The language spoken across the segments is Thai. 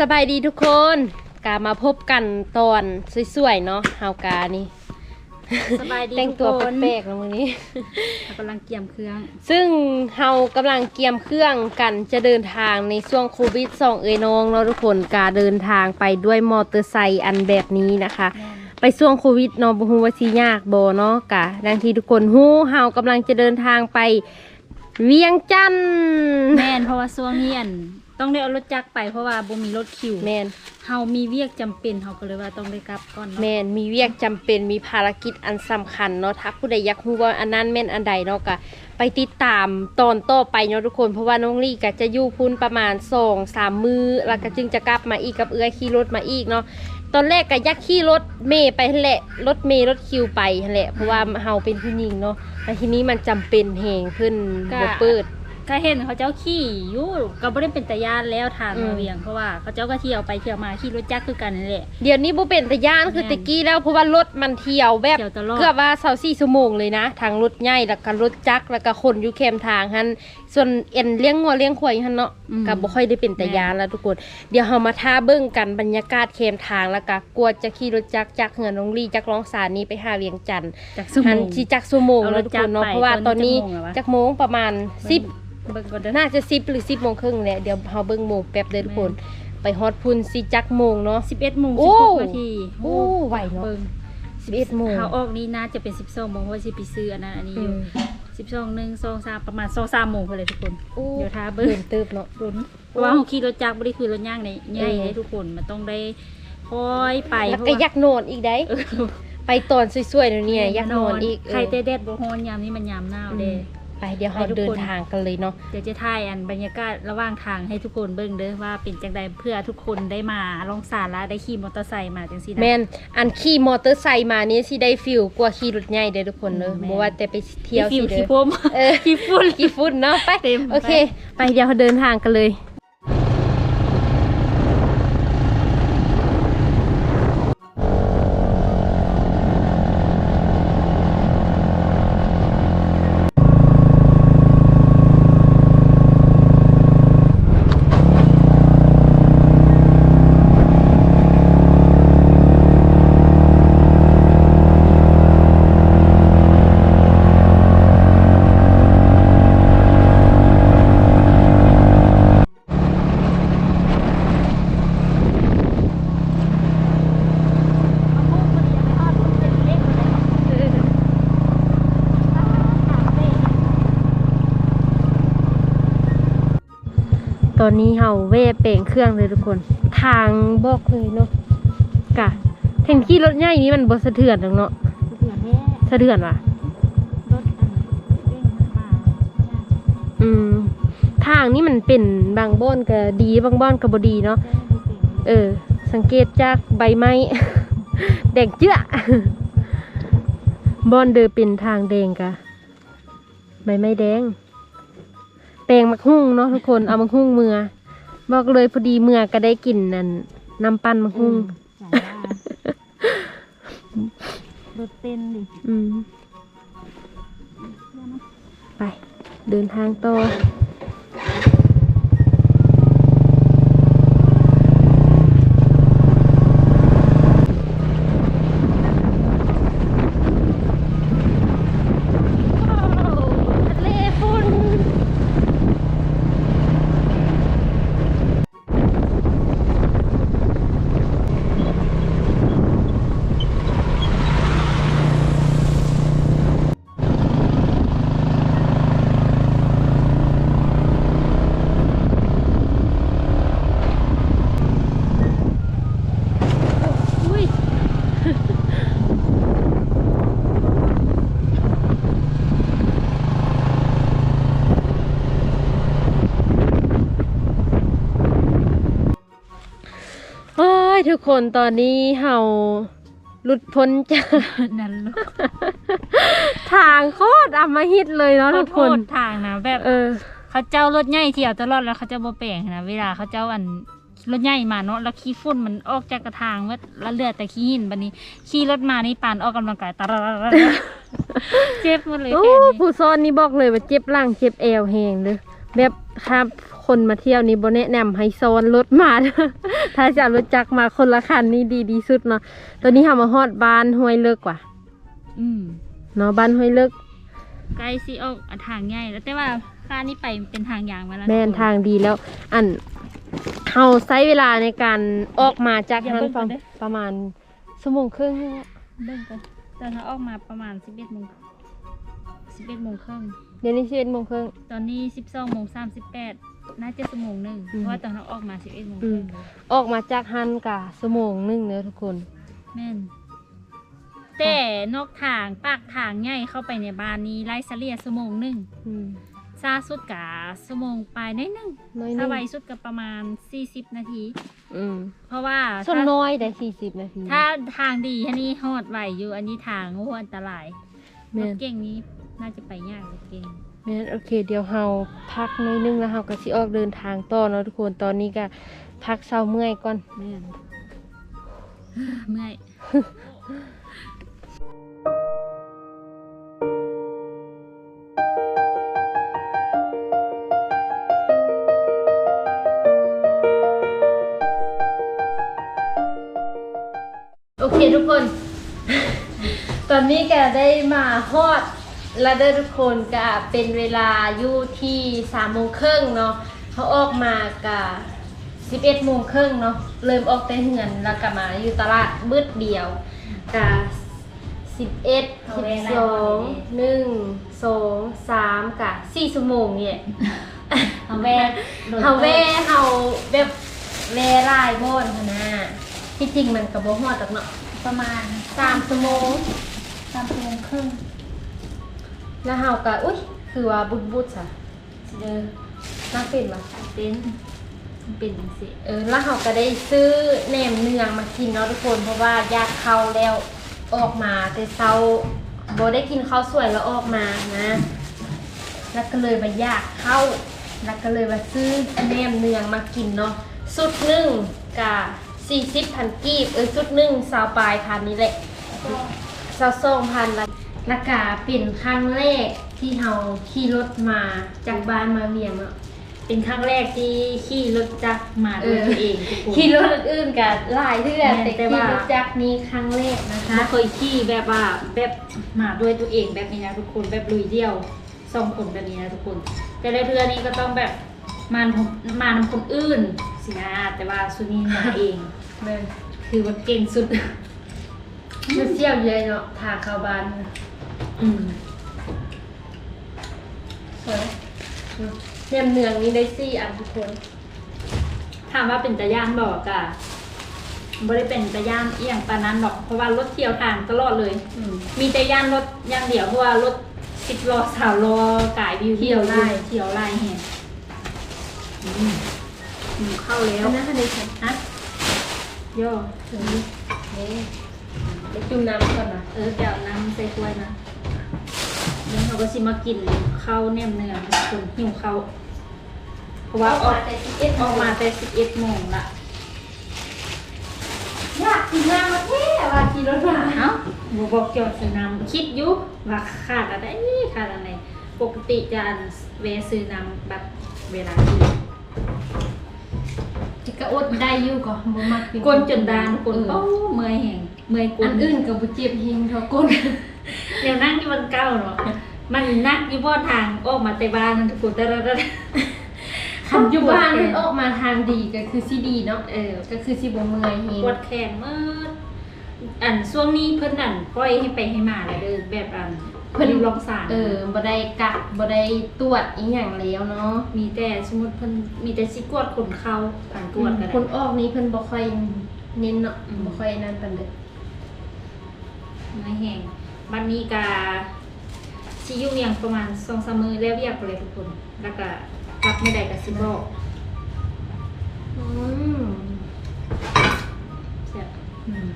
สบายดีทุกคนกามาพบกันตอนสวยๆเนาะเฮากานี่สบายดีแต่งตัวทุกคนแปลกๆเนาะวันนี้เรากำลังเกี่ยมเครื่อง ซึ่งเฮากำลังเตรียมเครื่องกันจะเดินทางในช่วงโควิดสองเอ้ยน้องเนาะทุกคนกาเดินทางไปด้วยมอเตอร์ไซค์อันแบบนี้นะคะ ไปช่วงโควิดเนาะบ่ฮู้ว่าสิยากบ่เนาะกะดังที่ทุกคนฮู้เฮากำลังจะเดินทางไป เวียงจันทน์แม่นเพราะว่าช่วงนี้อันต้องได้เอารถจักรไปเพราะว่าบ่มีรถคิวแม่นเฮามีเวียกจำเป็นเฮาก็เลยว่าต้องได้กลับก่อนเนาะแม่นมีเวียกจำเป็นมีภารกิจอันสำคัญเนาะถ้าผู้ใดอยากรู้ว่าอันนั้นแม่นอันใดเนาะก็ไปติดตามตอนต่อไปเนาะทุกคนเพราะว่าน้องลี่ก็จะอยู่พุ่นประมาณ2 3มือแล้วก็จึงจะกลับมาอีกกับเอื้อยขี่รถมาอีกเนาะ ตอนแรกก็ยักขี่รถเมย์ไปแหละรถเมย์รถคิวไปแหละเพราะว่าเฮาเป็นผู้หญิงเนาะแต่ทีนี้มันจำเป็นแหงเพิ่นบ่เปิด ก็เห็นเขาเจ้าขี่อยู่ก็บ่ได้เป็นตาญาณแล้วทางอืมมาเวียงเพราะว่าเขาเจ้าก็เที่ยวไปเที่ยวมาขี่รถจักรคือกันนั่นแหละ เดี๋ยวนี้บ่เป็นตะย่านคือแม่นตะกี้แล้วเพราะว่ารถมันเที่ยวแบบเที่ยวตลอด เกือบว่าเสาสี่ชั่วโมงเลยนะทางรถใหญ่แล้วก็รถจักรแล้วก็คนอยู่แคมทางหันส่วนเอ็นเลี้ยงงัวเลี้ยงควายหันเนาะอืม ก็บ่ค่อยได้เป็นตะยานแล้วทุกคน เดี๋ยวเฮามาท่าเบิ่งกันบรรยากาศแคมทางแล้วก็กลัวจะขี่รถจักรจากเหือนน้องลี่จากร้องสารนี้ไปหาเวียงจันทน์จากสมหันงสิจักชั่วโมงเอารแล้วถทุกคนเนาะจักรไปเพราะว่าตอนนี้ตอนนี้จักโมงประมาณ10 เบิ่งก่อนเด้อน่าจะ10หรือ10โมงครึ่งแหละเดี๋ยวเฮาเบิ่งโมงแป๊บเด้อทุกคน ไปฮอดพุ่นสิจักโมงเนาะ11โมงโอ้16นาทีโอ้ไหวเนาะเบิ่ง11โมง เขาออกนี้น่าจะเป็น12โมงเพราะว่าสิไปซื้ออันนั้นอันนี้อยู่สิบสองหนึ่งสองสามประมาณสองสามโมงพอเลยทุกคนโอ้เดี๋ยวท้าเบิ้เบิ่งงเติบเนาะลุ้นเพราะว่าเขาขี่รถจักรไม่ได้คือรถย่างในใหญ่เออให้ทุกคนมันต้องได้คอยไปแล้วเพราะก็ว่ายักโนอนอีกได้ เออไปตอนสวยๆเดี๋ยวนี้ยักโนอนอีกใครเอเตอเด็ดบฮอนยามนี้มันยามหนาวเด้ ไปเดี๋ยวไปเราทุกคนเดินทางกันเลยเนาะเดี๋ยวจะถ่ายอันบรรยากาศระหว่างทางให้ทุกคนเบิ่งเด้อว่าเป็นจังใดเพื่อทุกคนได้มาลองสาระได้ขี่มอเตอร์ไซค์มาจังซี่นะแม่นอันขี่มอเตอร์ไซค์มานี่สิได้ฟิลกว่าขี่รถใหญ่เด้อทุกคนเด้อแม่นบ่ว่าแต่ไปเที่ยวขี่สิฟิวเด้ขี่อพมเออขี่ฝุ่นกี่ฟุตเนาะไปเต็มโอเค ไปเดี๋ยวเราเดินทางกันเลย อนนี้เฮาเว่เปลงเครื่องเลยทุกคน ทางบอกเลยเนาะกะเห็นขี่รถใหญ่นี้มันบสะเทือนหรอกเนาะสะเทือนว่ะอืมทางนี้มันเป็นบางบ้อนก็ดีบางบ้อนก็บดีเนาะเออ สังเกตจากใบไม้แดงเจื้อบอนเดอเป็นทางแดงกะใบไม้แดง แปลงมักหุ่งเนาะทุกคนเอามักหุ่งเมือบอกเลยพอดีเมือก็ได้กลิ่นนั่นน้ำปั้นมักหุ่งรถเต้นดิอืมไปเดินทางต่อ กคนตอนนี้เฮาหลุดพ้นจากนั่นลูกทางโคตรอำมหิตเลยเนาะทุกคนโทษทางนะแบบเออเขาเจ้ารถใหญ่เที่ยวตลอดแล้วเขาเจ้าบ่แปลงนะเวลาเขาเจ้าอันรถใหญ่มาเนาะแล้วขี้ฝุ่นมันออกจากกระทางเมื่อแล้วเหลือแต่ขี้หินบัดนี้ขี่รถมานี่ปานออกกำลังกายตะระระระระเจ็บหมดเลยโอ้แค่นี้ผู้ซ้อนนี่บอกเลยว่าเจ็บหล่างเจ็บแอวแหงเลยแบบครับค คนมาเที่ยวนี่บ่แนะนำให้ซ้อนรถมา ถ้าจะเอารถจักรมาคนละคันนี่ดีดีสุดเนาะตอนนี้เฮามาฮอดบ้านห้วยเลิกว่ะอืมเนาะบ้านห้วยเลิกใกล้สิออกอะทางใหญ่แล้วแต่ว่าค่านี่ไปเป็นทางยางมาแล้วะแม่นทางดีแล้ว อันเฮาใช้เวลาในการออกมาจากอย่านั้นเบิ่งประก่อนเด้อประมาณชั่วโมงครึ่งนี่แหละเบิ่งกันแต่ถ้าออกมาประมาณสิบเอ็ดโมงสิบเอ็ดโมงครึ่งเดี๋ยวนี้11โมงครึ่งตอนนี้สิบสองโมงสามสิบแปด น่าจะชั่วโมงหนึ่งอืมเพราะว่าตอนเราออกมาสิบเอ็ดโมงคอืรึ่มงออกมาจากฮันกะชั่วโมงหนึงเนอะทุกคน แม่น แต่นอกทางปากทางใหญ่เข้าไปในบ้านนี้ไล่เสลียชั่วโมงหนึ่งอืมซาสุดกะชั่วโมงปลายนิดนึงน้อยหนึถ้างไวสุดก็ประมาณ 40 นาที อืมเพราะว่าส่วนถ้าน้อยได้40นาทีถ้าทางดีอันนี้ฮอดไหวอยู่อันนี้ทางโอ้อันตรายรแม่ถนเก่งนี้น่าจะไปยากรถเก่งแม่นโอเค เดี๋ยวเฮาพักน้อยนึงแล้วเฮาก็สิออกเดินทางต่อเนาะทุกคนตอนนี้ก็พักเช้าเมื่อยก่อนแม่นเมื่อยโอเคทุกคน ตอนนี้แกได้มาฮอด แล้วเด้อทุกคนก็เป็นเวลาอยู่ที่สามโมงครึ่งเนาะเขาออกมากะสิบเอ็ดโมงครึ่งเนาะเริ่มออกแต่เหือนแล้วก็มาอยู่ตลาดมืดเดียวกะสิบเอ็ดสิบสองหนึ่งสองสามกะสี่ชั่วโมงเนี่ยเฮาแวะเฮาแว่เฮาแบบแว่รายโบนหั้นนะ ที่จริงมันกับโบฮอดตักเนาะประมาณสามชั่วโมงสามชั่วโมงครึ่ง แล้วเฮาก็อุ้ยคือว่าบุดบุดๆซะเด้อน่าเป็นว่ะเป็นเป็นจังซี่เออแล้วเฮาก็ได้ซื้อแหนมเนืองมากินเนาะทุกคนเพราะว่าอยากเข้าแล้วออกมาแต่เช้าบ่ได้กินข้าวสวยแล้วออกมานะ แล้วก็เลยมาอยากเข้าแล้วก็เลยมาซื้อแหนมเนืองมากินเนาะสุดหนึ่งกะสี่สิบพันกีบเออสุดหนึ่งสาวปลายพันนี่แหละสาวสองพันละ แล้วก็เป็นครั้งแรกที่เราขี่รถมาจากบ้านมาเวียงเนาะเป็นครั้งแรกที่ขี่รถจักรมาด้วยตัวเองทุกคนขี่รถอื่นๆกับหลายเทื่อแม่นแต่แต่ขี่ว่ารถจักรนี้ครั้งแรกนะคะ ไม่เคยขี่แบบว่าแบบมาด้วยตัวเองแบบนี้นะทุกคนแบบลุยเดียวสองคนแบบนี้นะทุกคน แต่ละเทือนี้ก็ต้องแบบมามานำคนอื่นสินะแต่ว่าสุนีมาเองแม่นคือว่าเก่งสุด มันเชี่ยวเยอะเนาะทางเข้าบ้าน อืมสวยแหนมเนืองนี้ได้สี่อันทุกคนถามว่าเป็นตะย่านบอกกะบ่ได้เป็นตะย่านเอียงปานนั้นหรอก เพราะว่ารถเที่ยวทางตลอดเลย อืม มีแต่ย่านรถอย่างเดียวเพราะว่ารถสิบล้อสาวล้อกายวิวเที่ยวไล่เที่ยวไล่เห็นอืมเข้าแล้วอันนั้นคันนี้ค่ะฮะย่อถึงนี่นี่ไปจุ่มน้ำก่อนนะเออเดี๋ยวน้ำใส่ถ้วยนะ เดี๋ยวเราก็สิมากินข้าวแนมเนื้อคนหิวข้าวเพราะว่าออกแต่สิบเอ็ดออกมาแต่สิบเอ็ดโมงละอยากกินน้ำมาแท้ว่าขี่รถมาเอ้าบบอกเกี่ยวกับซื้อน้ำคิดอยู่ว่าขาดอะไรขาดอะไรปกติจะเวะซื้อน้ำแบบเวลาที่ จะกระอดได้อยู่ก็บ่มักเป็กลนจนดานกลนเอโอ้อเมื่อยแห่งเมื่อยกลอันอื่นก็บ่เจ็บเฮงเท่าก้นเดี๋ยวนั่งอยู่บนเก้าเนาะมันนักอยู่บ่ทางออกมาแต่บ้านนั่นทุกคนแต่ละคันอยู่บ้านมันออกมาทางดีก็คือสิดีเนาะเออ ก็คือสิบ่เมื่อยเฮงปวดแขนเมื่ออันช่วงนี้เพิ่นนั่นปล่อยให้ไปให้มาแล้วเด้อแบบอัน เพิ่นลองสารเออบ่ได้กักบ่ได้ตรวจอีหยังแล้วเนาะมีแต่สมมุติเพิ่นมีแต่สิกวดคนเข้าผ่านกวดกันคนออกนี้เพิ่นบ่ค่อยเน้นเนาะอืมบ่ค่อยนั่นปานใดเมื่อยแห้งบัดนี้ก็สิอยู่เวียงประมาณ2-3มื้อแล้วเรียกไปเลยทุกคน แล้วก็กลับไม่ได้ก็สิบอกอืมแซ่บอืม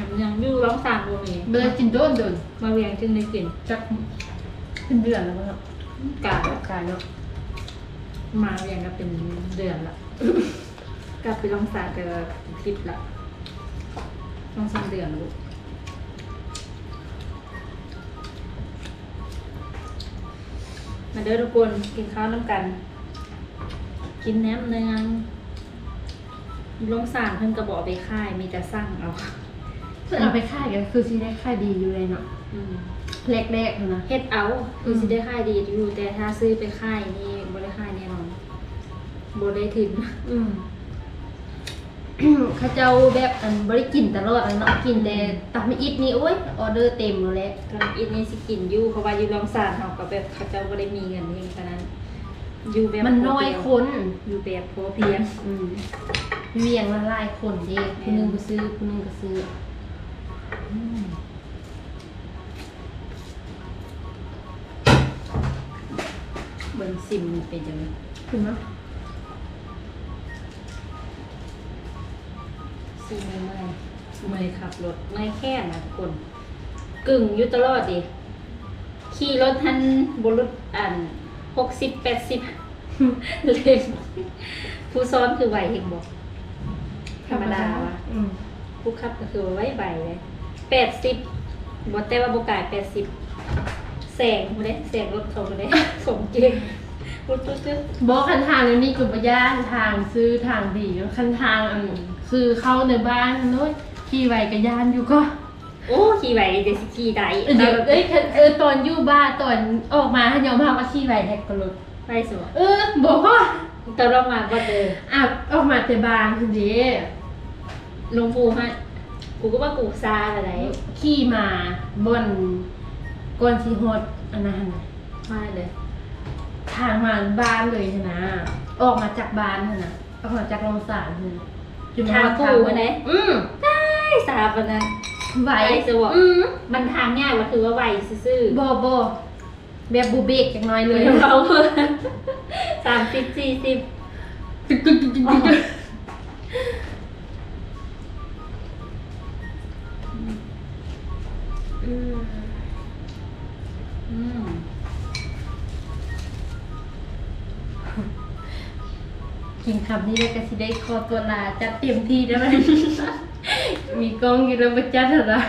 มันยังอยู่ร้องสารบ่มีเบลกินโดนโดนมาเวียงจึงได้กินจักเป็นเดือนแล้วเนาะกะกายเนาะมาเวียงก็เป็นเดือนละกลับไปร้องสารก็คลิปละต้องสามเดือนลูกมาเด้อทุกคนกินข้าวน้ำกัน กินแหนมเนืองลงสารเพิ่นกระบอกไปค่ายมีแต่สั่งเอา เพิ่นเอาไปค่ายกันคือสิได้ค่ายดีอยู่เลยเนาะอืมแรกๆนะ เฮ็ดเอาคือสิได้ค่ายดีอยู่แต่ถ้าซื้อไปค่ายนี่บ่ได้ค่ายแน่นอนบ่ได้ถึงอืม เขาเจ้าแบบอันบ่ได้กินตลอดอันเนาะกินแต่ตักไม่อิดนี่โอ้ยออเดอร์เต็มแล้วแหละตอนอีนี่สิกินอยู่เพราะว่าอยู่ลองสารเฮาก็แบบเขาเจ้าบ่ได้มีเงินเองฉะนั้น อยู่แบบมันน้อยคนอยู่แบบพอเพียง อืมเวียงละหลายคนเด้คนหนึงก็ซื้อคนหนึงก็ซื้ออืม เบิ่งซิมเป็นจังได๋ถึงเนาะซิมเมื่อยเมื่อยขับรถเมื่อยแค่นะทุกคน กึ่งอยู่ตลอดดิขี่รถทันบนรถอัน60 80เลยผู้ซ้อนคือไหวเห็นบอกธรรมดาวะอืมผู้ขับก็คือไว้ใบเลย แปดสิบบอกแต่ว่าบกายแปดสิบแสงมาเลยแสงรถเขามาเลยสมเก่งรถตุ๊ดบอกคันทางแล้วนี่ก็บ่ย่านทางซื้อทางดีคันทางอันคือเข้าในบ้านโน้ยขี่ไวก็ย่านอยู่ก็ๆโอ้ขี่ไหวเดยวสิขี่ได้เดี๋ยวเอ้ยคันเออตอนอยู่บ้านตอนออกมาให้ยอมรับว่าขี่ไวแท็กก็รถไปสวยเออบอกว่าตอนเรามาก็เจออะออกมาแต่บานคือเด้หลวงปู่ฮะ กูก็ว่ากูซาอะไรขี่มาบนก่อนสิฮอดอันนั้นน่ะมาเลย ทางมาบ้านเลยนะ ออกมาจากบ้านน่ะนะออกมาจากโรงสารน่ะจนมทางฮอดปู่มาไหน อืมได้สาบนะไหวไปสวะอืมมันทางง่ายว่าถือว่าไหวซื่อๆบอบอแบบบูเบกจักหน้อยเลยเราสามสิบสี่สิบตึกตึกตึกตึก กินคำนี้แล้วก็สิได้คอตัวลาจัดเต็มที่ได้ไหมมีกล้องอยู่แล้วมาจัดเหรอ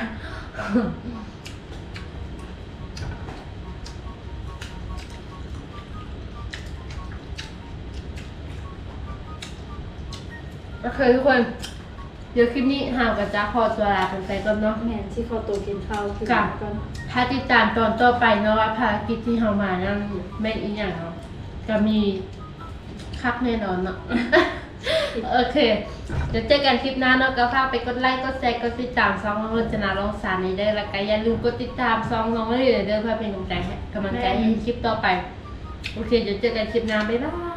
โอเคทุกคน เดี๋ยวคลิปนี้ห่างกับจ้าคอตัวลากันไปก่อนเนาะ แม่นที่เขาตัวกินข้าวคือค่ะ ก่อนถ้าติดตามตอนต่อไปเนาะว่าภารกิจที่เรามานั่นแม่นอีกอย่างเนาะจะมี คักแน่นอนเนาะ โอเค เดี๋ยวเจอกันคลิปหน้าเนาะก็ฝากไปกดไลค์กดแชร์กดติดตามซองน้องรจนาลองสารนี้ได้แล้วก็อย่าลืมกดติดตามซองน้องเลยเด้อเพื่อเป็นกำลังใจให้กำลังใจให้คลิปต่อไป โอเค เดี๋ยวเจอกันคลิปหน้าบ๊ายบาย